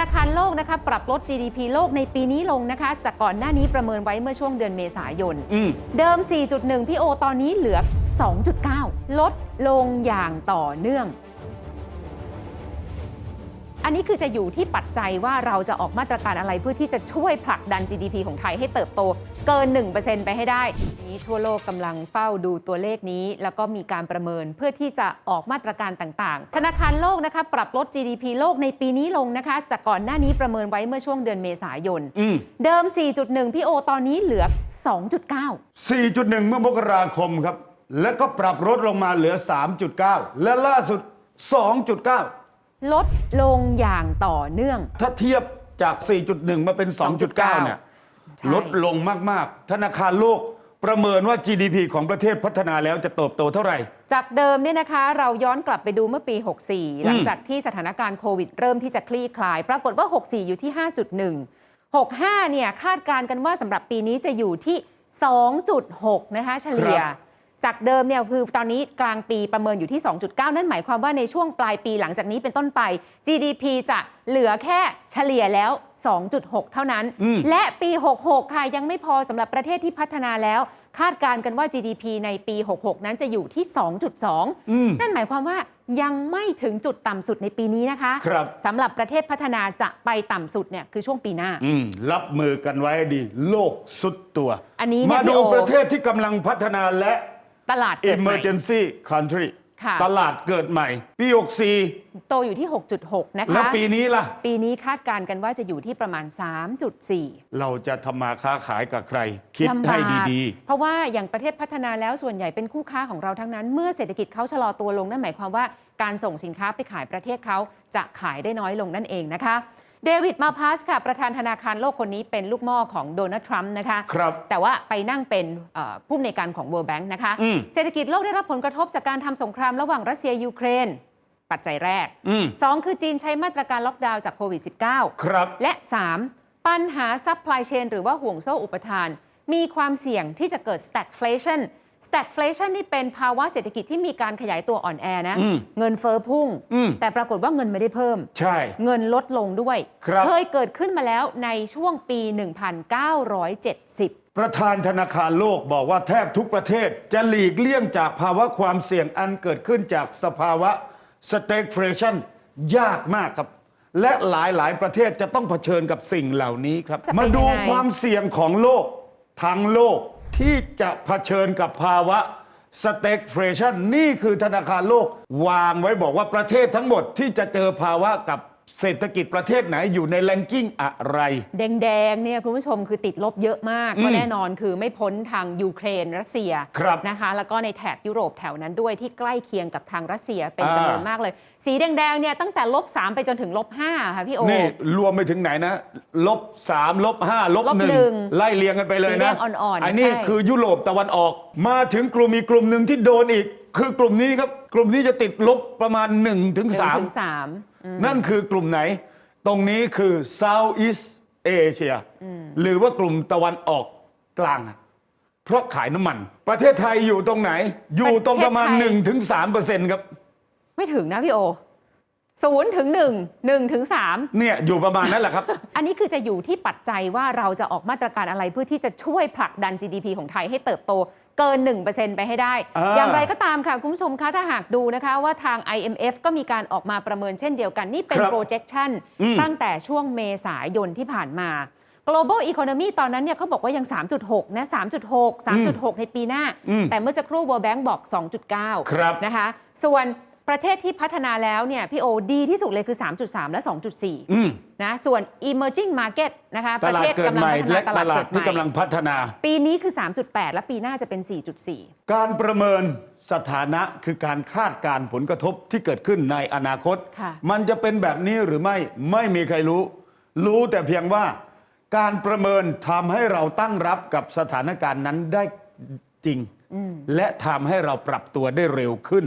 นาคารโลกนะคะปรับลด GDP โลกในปีนี้ลงนะคะ จากก่อนหน้านี้ประเมินไว้เมื่อช่วงเดือนเมษายนอืมเดิม 4.1 พี่โอตอนนี้เหลือ 2.9 ลดลงอย่างต่อเนื่อง อันนี้คือจะอยู่ที่ปัจจัยว่าเราจะออกมาตรการอะไรเพื่อที่จะช่วยผลักดัน GDP ของไทยให้เติบโตเกิน 1%ไปให้ได้ นี้ทั่วโลกกำลังเฝ้าดูตัวเลขนี้ แล้วก็มีการประเมินเพื่อที่จะออกมาตรการต่างๆ ธนาคารโลกนะคะปรับลด GDP โลกในปีนี้ลงนะคะ จากก่อนหน้านี้ประเมินไว้เมื่อช่วงเดือนเมษายน อืม เดิม 4.1 พี่โอตอนนี้เหลือ 2.9 4.1 เมื่อมกราคมครับ แล้วก็ปรับลดลงมาเหลือ 3.9 และล่าสุด 2.9 ลดลงอย่างต่อเนื่อง ถ้าเทียบจาก 4.1 มาเป็น 2.9 เนี่ย ใช่ ลดลงมาก ๆ ธนาคารโลกประเมินว่า GDP ของประเทศพัฒนาแล้วจะเติบโตเท่าไหร่ จากเดิมเนี่ยนะคะเราย้อนกลับไปดูเมื่อปี 64 หลังจากที่สถานการณ์โควิดเริ่มที่จะคลี่คลาย ปรากฏว่า 64 อยู่ที่ 5.1 65 เนี่ยคาดการณ์กันว่าสำหรับปีนี้จะอยู่ที่ 2.6 นะคะเฉลี่ย ครับ จากเดิมเนี่ยคือตอนนี้กลางปีประเมินอยู่ที่ 2.9 นั่นหมายความว่าในช่วงปลายปีหลังจากนี้เป็นต้นไป GDP จะเหลือแค่เฉลี่ยแล้ว 2.6 เท่านั้นอืมและปี 66 ค่ะ ยังไม่พอสำหรับประเทศที่พัฒนาแล้ว คาดการณ์กันว่า GDP ในปี 66 นั้นจะอยู่ที่ 2.2อืมนั่นหมายความว่ายังไม่ถึงจุดต่ำสุดในปีนี้นะคะครับสำหรับประเทศพัฒนาจะไปต่ำสุดเนี่ยคือช่วงปีหน้าอืมรับมือกันไว้ให้ดี โลกสุดตัว อันนี้เนี่ยมาดูพี่โอประเทศที่กำลังพัฒนาและ ตลาดเกิดใหม่ emergency country ค่ะ ตลาดเกิดใหม่ ปี64โตอยู่ที่ 6.6 นะคะ แล้วปีนี้ล่ะ ปีนี้คาดการณ์กันว่าจะอยู่ที่ประมาณ 3.4เราจะทำมาค้าขายกับใคร คิดลำบากให้ดีเพราะว่าอย่างประเทศพัฒนาแล้วส่วนใหญ่เป็นคู่ค้าของเราทั้งนั้น เมื่อเศรษฐกิจเขาชะลอตัวลงนั่นหมายความว่า การส่งสินค้าไปขายประเทศเขาจะขายได้น้อยลงนั่นเองนะคะ เดวิดมาพาสค่ะประธานธนาคารโลกคนนี้เป็นลูกหม่อของโดนัลด์ทรัมป์นะคะๆครับแต่ว่าไปนั่งเป็นเอ่อผู้อำนวยการของ World Bank นะคะอืมเศรษฐกิจโลกได้รับผลกระทบจากการทำสงครามระหว่างรัสเซียยูเครน ปัจจัยแรกอืม2คือจีนใช้มาตรการล็อกดาวน์จากโควิด -19 ครับและ 3 ปัญหาซัพพลายเชนหรือว่าห่วงโซ่อุปทาน มีความเสี่ยงที่จะเกิด stagflation stagflation นี่เป็นภาวะเศรษฐกิจที่มีการขยายตัวอ่อนแอนะ อืมเงินเฟอ้อพุ่ง อืม แต่ปรากฏว่าเงินไม่ได้เพิ่ม ใช่ เงินลดลงด้วย ครับ เคยเกิดขึ้นมาแล้วในช่วงปี 1970 ประธานธนาคารโลกบอกว่าแทบทุกประเทศจะหลีกเลี่ยงจากภาวะความเสี่ยงอันเกิดขึ้นจากสภาวะ stagflation ยากมากครับ และหลายหลายๆประเทศจะต้องเผชิญกับสิ่งเหล่านี้ครับ จะเป็นมาดูยังไง ความเสี่ยงของโลก ทั้งโลก ที่จะเผชิญกับภาวะสเต็กเฟรชันนี่คือธนาคารโลก วางไว้บอกว่าประเทศทั้งหมดที่จะเจอภาวะกับ เศรษฐกิจประเทศไหนอยู่ในแรงกิ้งอะไร แดงๆเนี่ยคุณผู้ชมคือติดลบเยอะมากอืมก็แน่นอนคือไม่พ้นทางยูเครนรัสเซียครับนะคะ แล้วก็ในแถบยุโรปแถวนั้นด้วยที่ใกล้เคียงกับทางรัสเซียเป็นอ่า จำนวนมากเลย สีแดงๆเนี่ยตั้งแต่ลบ3ไปจนถึงลบ5ค่ะพี่โอ นี่รวมไปถึงไหนนะลบสามลบห้าลบลบหนึ่งหนึ่งไล่เรียงกันไปเลยสีแดนะงอ่อนๆอันนี้ใช่ คือยุโรปตะวันออกมาถึงกลุ่มอีกกลุ่มหนึ่งที่โดนอีก คือกลุ่มนี้ครับกลุ่มนี้จะติดลบประมาณ1นถึงหนึ่งสามถึงสามอืมนั่นคือกลุ่มไหน ตรงนี้คือ Southeast Asia หรือว่ากลุ่มตะวันออกกลางเพราะขายน้ำมัน ประเทศไทยอยู่ตรงไหน อยู่ตรงประมาณประเทศไทย1-3%ถึง3%ครับ ไม่ถึงนะพี่โอศูนย์ถึงหนึ่งหนึ่งถึงสามเนี่ยอยู่ประมาณนั้นแหละครับ อันนี้คือจะอยู่ที่ปัจจัยว่าเราจะออกมาตรการอะไรเพื่อที่จะช่วยผลักดัน GDP ของไทยให้เติบโต เกิน 1%ไปให้ได้ อ่า อย่างไรก็ตามค่ะ คุณผู้ชมคะถ้าหากดูนะคะว่าทาง IMF ก็มีการออกมาประเมินเช่นเดียวกัน นี่เป็น ครับ projection อืม ตั้งแต่ช่วงเมษายนที่ผ่านมา global economy ตอนนั้นเนี่ยเขาบอกว่ายัง 3.6 นะ 3.6 3.6 ในปีหน้า อืมแต่เมื่อสักครู่ World Bank บอก 2.9 ครับ นะคะ ส่วน ประเทศที่พัฒนาแล้วเนี่ยพี่โอดีที่สุดเลยคือ 3.3 และ2.4อืมนะส่วน emerging market นะคะตประลาดเทศเกิดกำลังใหม่พัฒนาและตตลาดลาเกิดดใหที่ม่กำลังพัฒนา ปีนี้คือ 3.8 และปีหน้าจะเป็น 4.4 การประเมินสถานะคือการคาดการณ์ผลกระทบที่เกิดขึ้นในอนาคต ค่ะ มันจะเป็นแบบนี้หรือไม่ไม่มีใครรู้ รู้แต่เพียงว่า การประเมินทำให้เราตั้งรับกับสถานการณ์นั้นได้จริง และทำให้เราปรับตัวได้เร็วขึ้น